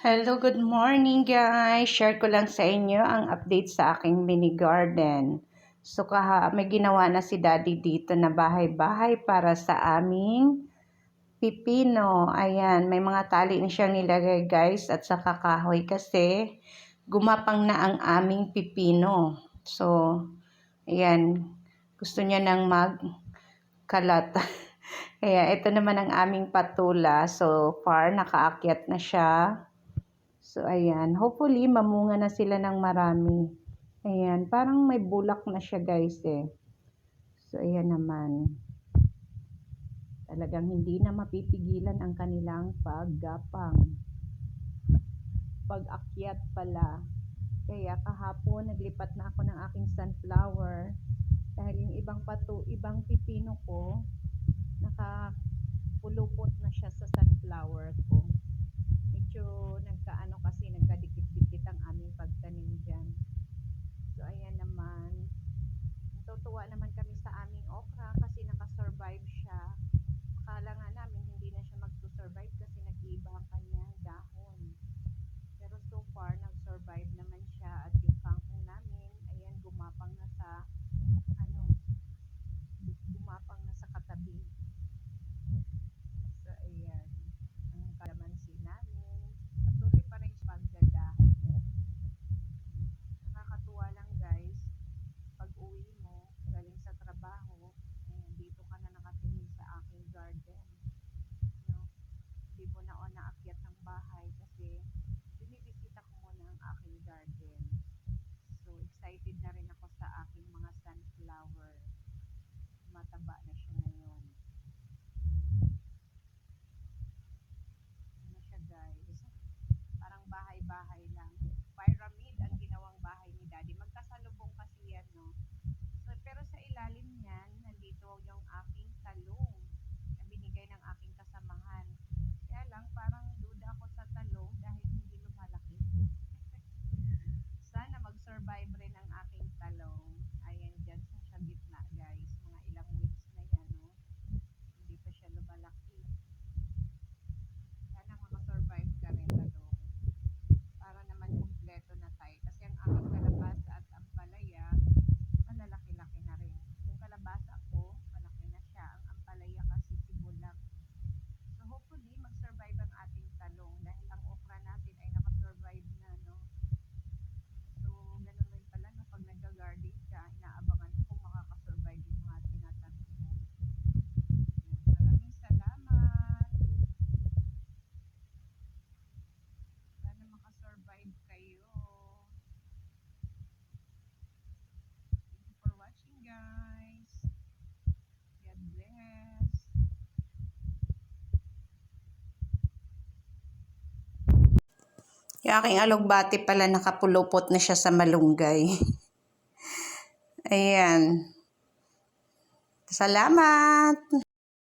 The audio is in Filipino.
Hello, good morning guys. Share ko lang sa inyo ang update sa aking mini garden. So kaha, may ginawa na si daddy dito na bahay-bahay para sa aming pipino. Ayan, may mga tali na siyang nilagay guys at sa kakahoy kasi gumapang na ang aming pipino. So, ayan, gusto niya nang magkalat. Kaya ito naman ang aming patula. So far, nakaakyat na siya. So, ayan. Hopefully, mamunga na sila ng marami. Ayan. Parang may bulak na siya, guys, eh. So, ayan naman. Talagang hindi na mapipigilan ang kanilang paggapang. Pag-akyat pala. Kaya kahapon, naglipat na ako ng aking sunflower. Dahil yung ibang pato, ibang pipino ko, nakapulupot na siya sa sunflower ko medyo nagkaano kasi nagkadikit-dikit ang aming pagtanim dyan. So ayan naman. Natutuwa naman kami sa aming okra kasi nakasurvive siya. Akala nga namin hindi na siya magsusurvive kasi nag-iiba ang kanyang dahon. Pero so far nag-survive naman siya at yung kangkong namin ayan gumapang na sa ano gumapang na sa katabi. So ayan ang kalamansi namin. Patuloy pa rin sa pagdadahon. Nakakatuwa lang guys. Pag uwi mo, trabaho, eh, dito ka na nakatingin sa aking garden. No? Hindi mo na o naakyat ng bahay kasi binibisita ko muna ang aking garden. So excited na rin ako sa aking mga sunflower. Mataba na siya ngayon. Ano siya guys? Parang bahay-bahay lang. Pyramid ang ginawang bahay ni Daddy. Magkasalubong kasi yan, no? So, pero sa ilalim niyan, nandito yung aking talong na binigay ng aking kasamahan. Kaya lang, parang duda ako sa talong dahil hindi lumalaki. Sana mag-survive rin ang aking talong. Ayan dyan sa siya gitna, guys. Mga ilang weeks na yan, no? Hindi pa siya lumalaki. Sana makasurvive ka rin, talong. Para naman kumpleto na tayo. Kasi ang aking kalabasa at ampalaya, malalaki-laki na rin. Yung kalabasa ko, malaki na siya. Ang ampalaya kasi sibulang. So hopefully, mag-survive ang ating talong dahil ang okra natin ay nakasurvive na, no? So, ganun rin pala, no? Pag nag-garden ka, inaabangan mo kung makakasurvive yung mga tinatanim mo. Yan. Maraming salamat. Sana makasurvive kayo. Thank you for watching, guys. God bless. Yung aking alugbati pala nakapulupot na siya sa malunggay. Ayan. Salamat!